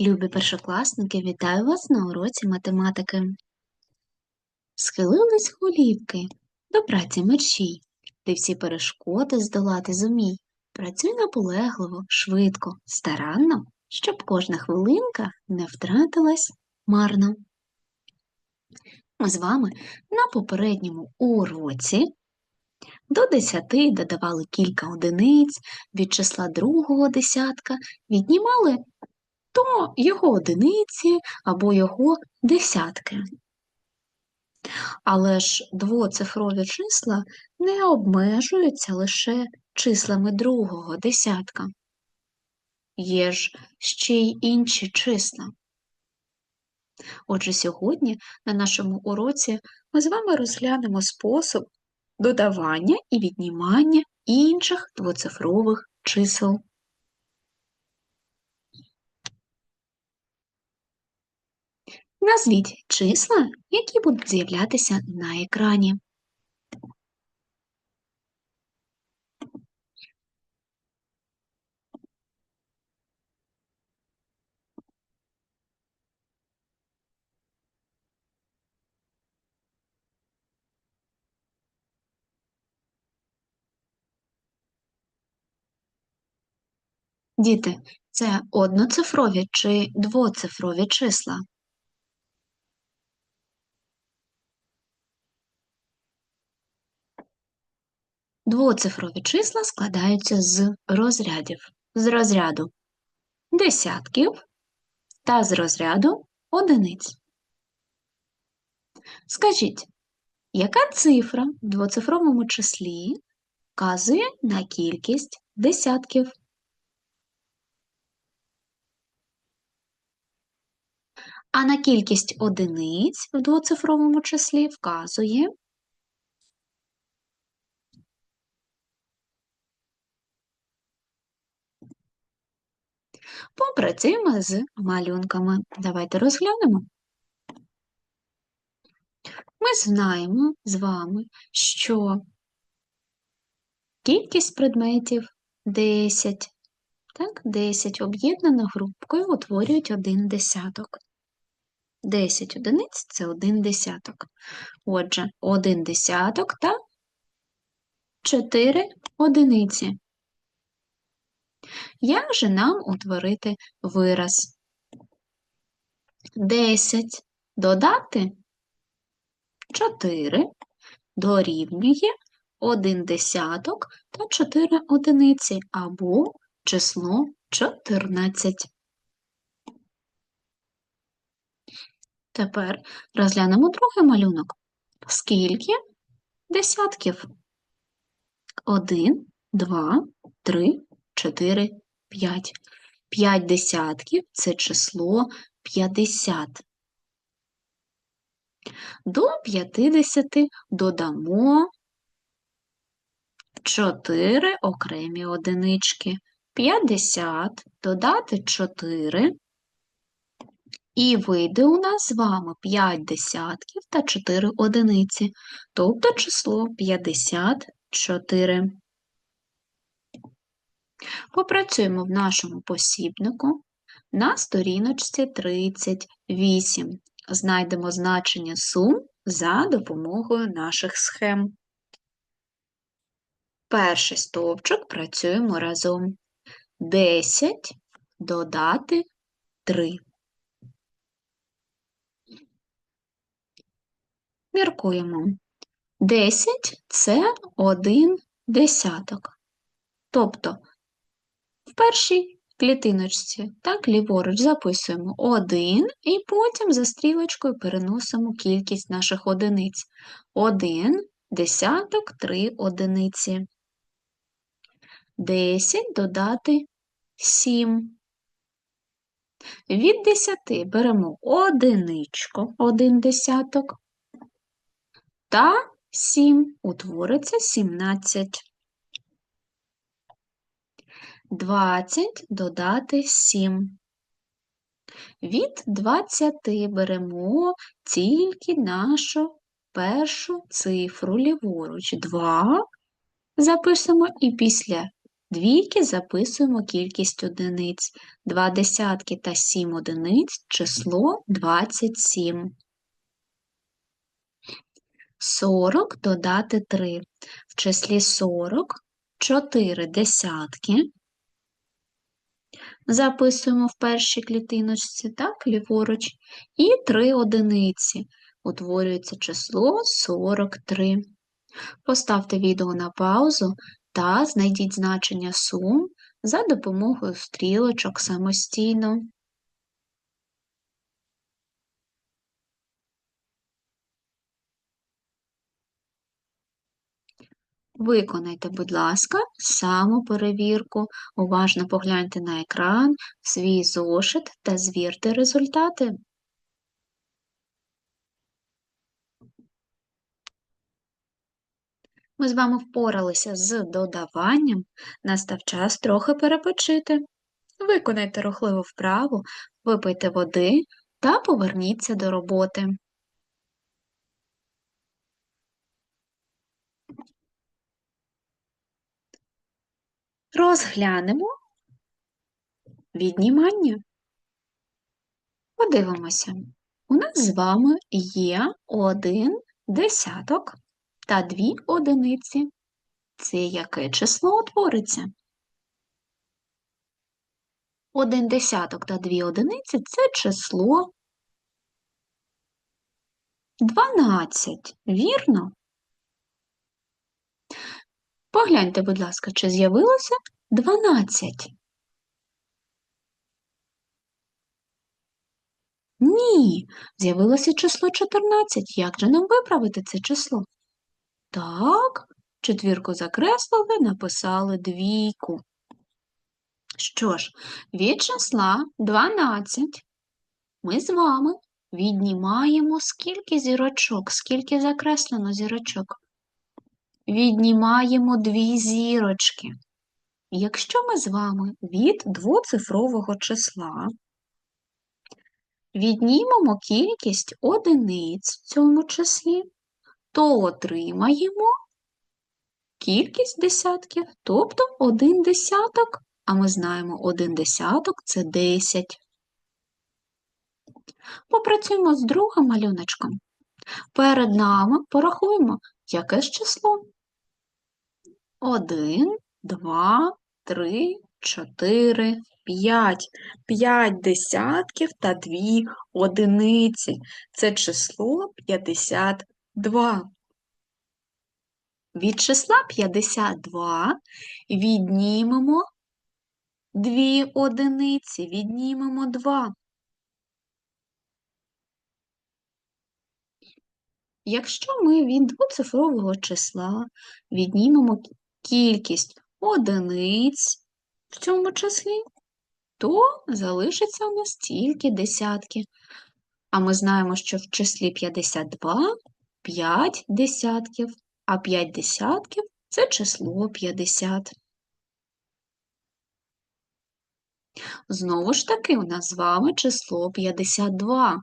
Любі першокласники, вітаю вас на уроці математики. Схилились голівки до праці мерщій, ти всі перешкоди здолати зумій. Працюй наполегливо, швидко, старанно, щоб кожна хвилинка не втратилась марно. Ми з вами на попередньому уроці до десяти додавали кілька одиниць, від числа другого десятка віднімали то його одиниці або його десятки. Але ж двоцифрові числа не обмежуються лише числами другого десятка. Є ж ще й інші числа. Отже, сьогодні на нашому уроці ми з вами розглянемо спосіб додавання і віднімання інших двоцифрових чисел. Назвіть числа, які будуть з'являтися на екрані. Діти, це одноцифрові чи двоцифрові числа? Двоцифрові числа складаються з розрядів, з розряду десятків та з розряду одиниць. Скажіть, яка цифра в двоцифровому числі вказує на кількість десятків? А на кількість одиниць в двоцифровому числі вказує Попрацюємо з малюнками. Давайте розглянемо. Ми знаємо з вами, що кількість предметів 10, так, 10 об'єднано групкою утворюють один десяток. 10 одиниць це один десяток. Отже, один десяток та 4 одиниці. Як же нам утворити вираз? 10 додати 4 дорівнює 1 десяток та 4 одиниці або число 14. Тепер розглянемо другий малюнок. Скільки десятків? 1, 2, 3, 4, 5. 5 десятків це число 50. До 50 додамо 4 окремі одинички. 50 додати 4. І вийде у нас з вами 5 десятків та 4 одиниці, тобто число 54. Попрацюємо в нашому посібнику на сторіночці 38. Знайдемо значення сум за допомогою наших схем. Перший стовпчик працюємо разом. 10 додати 3. Міркуємо. 10 це 1 десяток. Тобто в першій клітиночці, так, ліворуч записуємо 1 і потім за стрілочкою переносимо кількість наших одиниць. 1, десяток, 3 одиниці. 10 додати 7. Від 10 беремо одиничку, один десяток, та 7 утвориться 17. 20 додати 7. Від 20 беремо тільки нашу першу цифру ліворуч. 2 запишемо і після двійки записуємо кількість одиниць. Два десятки та сім одиниць число 27. 40 додати 3. В числі 40 4 десятки. Записуємо в першій клітиночці, так, ліворуч, і 3 одиниці. Утворюється число 43. Поставте відео на паузу та знайдіть значення сум за допомогою стрілочок самостійно. Виконайте, будь ласка, самоперевірку. Уважно погляньте на екран, свій зошит та звірте результати. Ми з вами впоралися з додаванням, настав час трохи перепочити. Виконайте рухливу вправу, випийте води та поверніться до роботи. Розглянемо віднімання. Подивимося. У нас з вами є один десяток та дві одиниці. Це яке число утвориться? Один десяток та дві одиниці це число 12, вірно? Погляньте, будь ласка, чи з'явилося 12? Ні, з'явилося число 14. Як же нам виправити це число? Так, четвірку закреслили, написали двійку. Що ж, від числа 12 ми з вами віднімаємо скільки зірочок, скільки закреслено зірочок. Віднімаємо дві зірочки. Якщо ми з вами від двоцифрового числа віднімемо кількість одиниць в цьому числі, то отримаємо кількість десятків, тобто один десяток, а ми знаємо, один десяток це 10. Попрацюємо з другим малюночком. Перед нами порахуємо, яке ж число. 1, 2, 3, 4, 5. 5 десятків та 2 одиниці. Це число 52. Від числа 52 віднімемо 2 одиниці, віднімемо 2. Якщо ми від двоцифрового числа віднімемо кількість одиниць в цьому числі, то залишиться у нас тільки десятки. А ми знаємо, що в числі 52 5 десятків, а 5 десятків це число 50. Знову ж таки, у нас з вами число 52.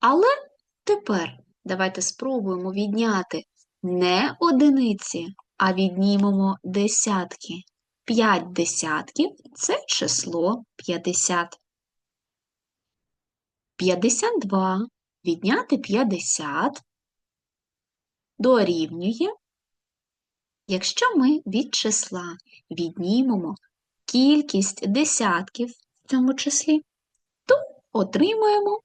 Але тепер давайте спробуємо відняти не одиниці, а віднімемо десятки. 5 десятків це число 50. 52 відняти 50 дорівнює, якщо ми від числа віднімемо кількість десятків в цьому числі, то отримуємо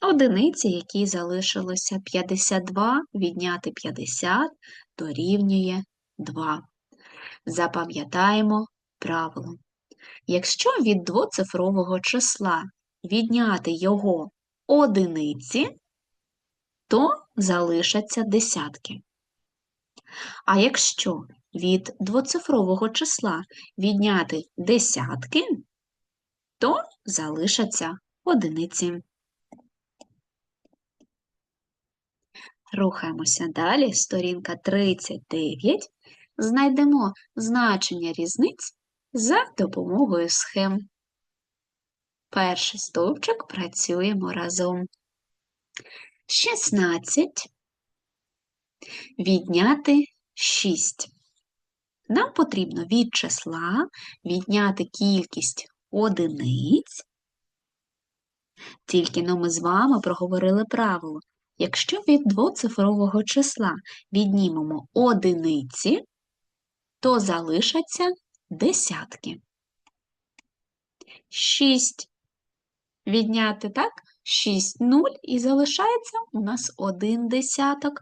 одиниці, які залишилося 52 відняти 50 дорівнює 2. Запам'ятаємо правило. Якщо від двоцифрового числа відняти його одиниці, то залишаться десятки. А якщо від двоцифрового числа відняти десятки, то залишаться одиниці. Рухаємося далі, сторінка 39. Знайдемо значення різниць за допомогою схем. Перший стовпчик працюємо разом. 16 відняти 6. Нам потрібно від числа відняти кількість одиниць. Тільки но ми з вами проговорили правило. Якщо від двоцифрового числа віднімемо одиниці, то залишаться десятки. 6 відняти, так? 6 0 і залишається у нас один десяток.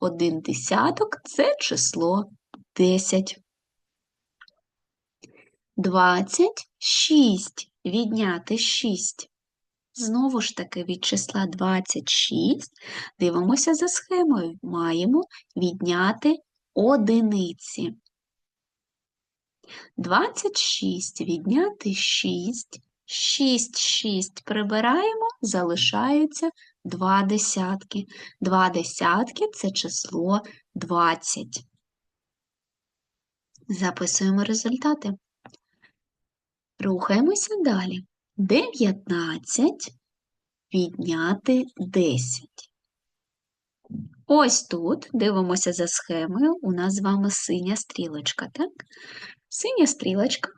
Один десяток це число 10. 26 відняти 6. Знову ж таки, від числа 26 дивимося за схемою. Маємо відняти одиниці. 26 відняти 6. 6, 6 прибираємо, залишаються 2 десятки. 2 десятки це число 20. Записуємо результати. Рухаємося далі. 19 відняти 10. Ось тут дивимося за схемою, у нас з вами синя стрілочка, так? Синя стрілочка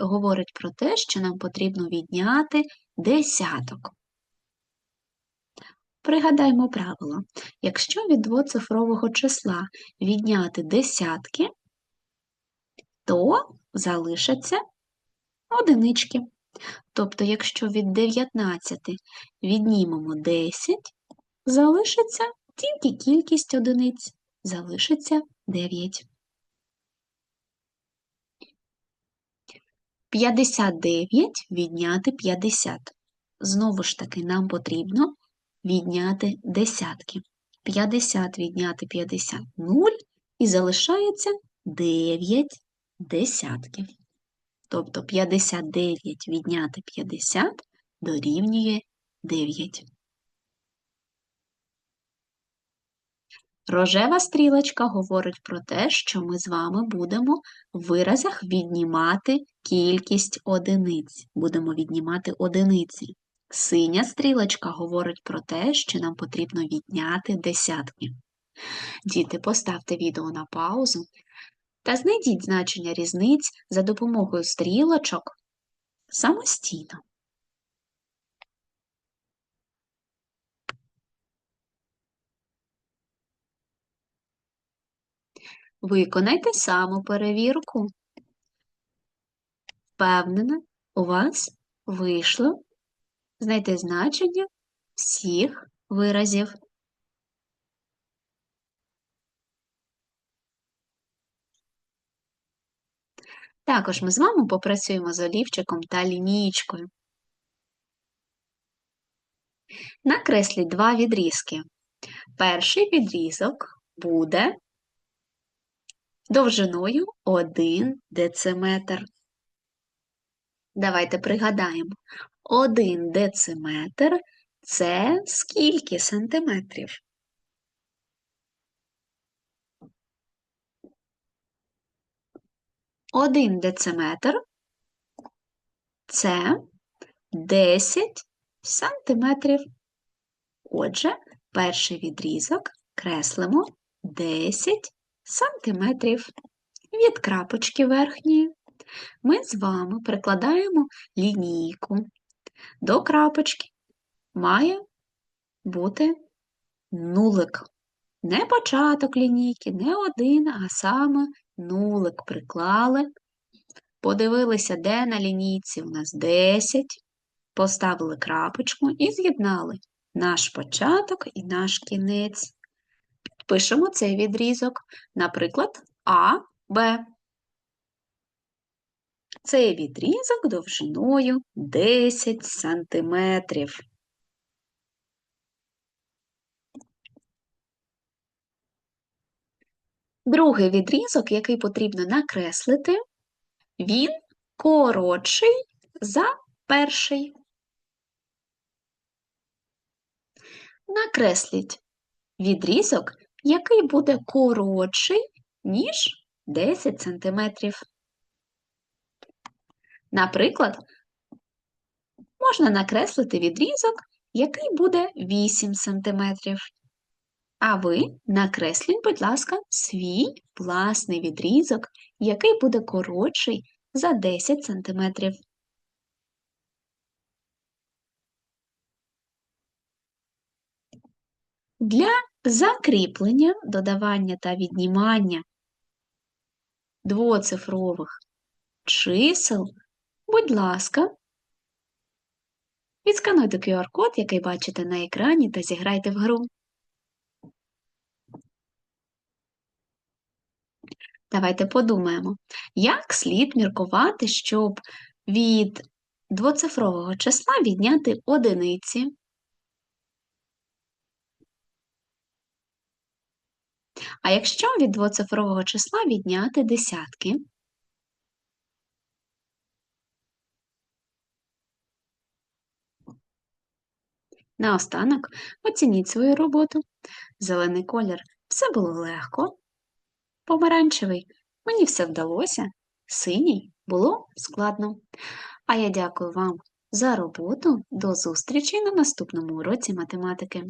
говорить про те, що нам потрібно відняти десяток. Пригадаймо правило. Якщо від двоцифрового числа відняти десятки, то залишаться одинички. Тобто, якщо від 19 віднімемо 10, залишиться тільки кількість одиниць, залишиться 9. 59 відняти 50. Знову ж таки, нам потрібно відняти десятки. 50 відняти 50 0 і залишається 9 десятків. Тобто 59 відняти 50 дорівнює 9. Рожева стрілочка говорить про те, що ми з вами будемо в виразах віднімати кількість одиниць. Будемо віднімати одиниці. Синя стрілочка говорить про те, що нам потрібно відняти десятки. Діти, поставте відео на паузу та знайдіть значення різниць за допомогою стрілочок самостійно. Виконайте самоперевірку. Впевнена, у вас вийшло знайти значення всіх виразів. Також ми з вами попрацюємо з олівчиком та лінієчкою. Накресліть два відрізки. Перший відрізок буде довжиною 1 дециметр. Давайте пригадаємо, 1 дециметр це скільки сантиметрів? Один дециметр це 10 сантиметрів. Отже, перший відрізок креслимо 10 сантиметрів. Від крапочки верхньої ми з вами прикладаємо лінійку. До крапочки має бути нулик. Не початок лінійки, не один, а саме нулик приклали. Подивилися, де на лінійці у нас 10, поставили крапочку і з'єднали наш початок і наш кінець. Пишемо цей відрізок, наприклад, А, Б. Цей відрізок довжиною 10 сантиметрів. Другий відрізок, який потрібно накреслити, він коротший за перший. Накресліть відрізок, який буде коротший, ніж 10 см. Наприклад, можна накреслити відрізок, який буде 8 см. А ви накресліть, будь ласка, свій власний відрізок, який буде коротший за 10 см. Для закріплення, додавання та віднімання двоцифрових чисел, будь ласка, відскануйте QR-код, який бачите на екрані, та зіграйте в гру. Давайте подумаємо, як слід міркувати, щоб від двоцифрового числа відняти одиниці. А якщо від двоцифрового числа відняти десятки? Наостанок оцініть свою роботу. Зелений колір все було легко. Помаранчевий мені все вдалося, синій було складно. А я дякую вам за роботу. До зустрічі на наступному уроці математики.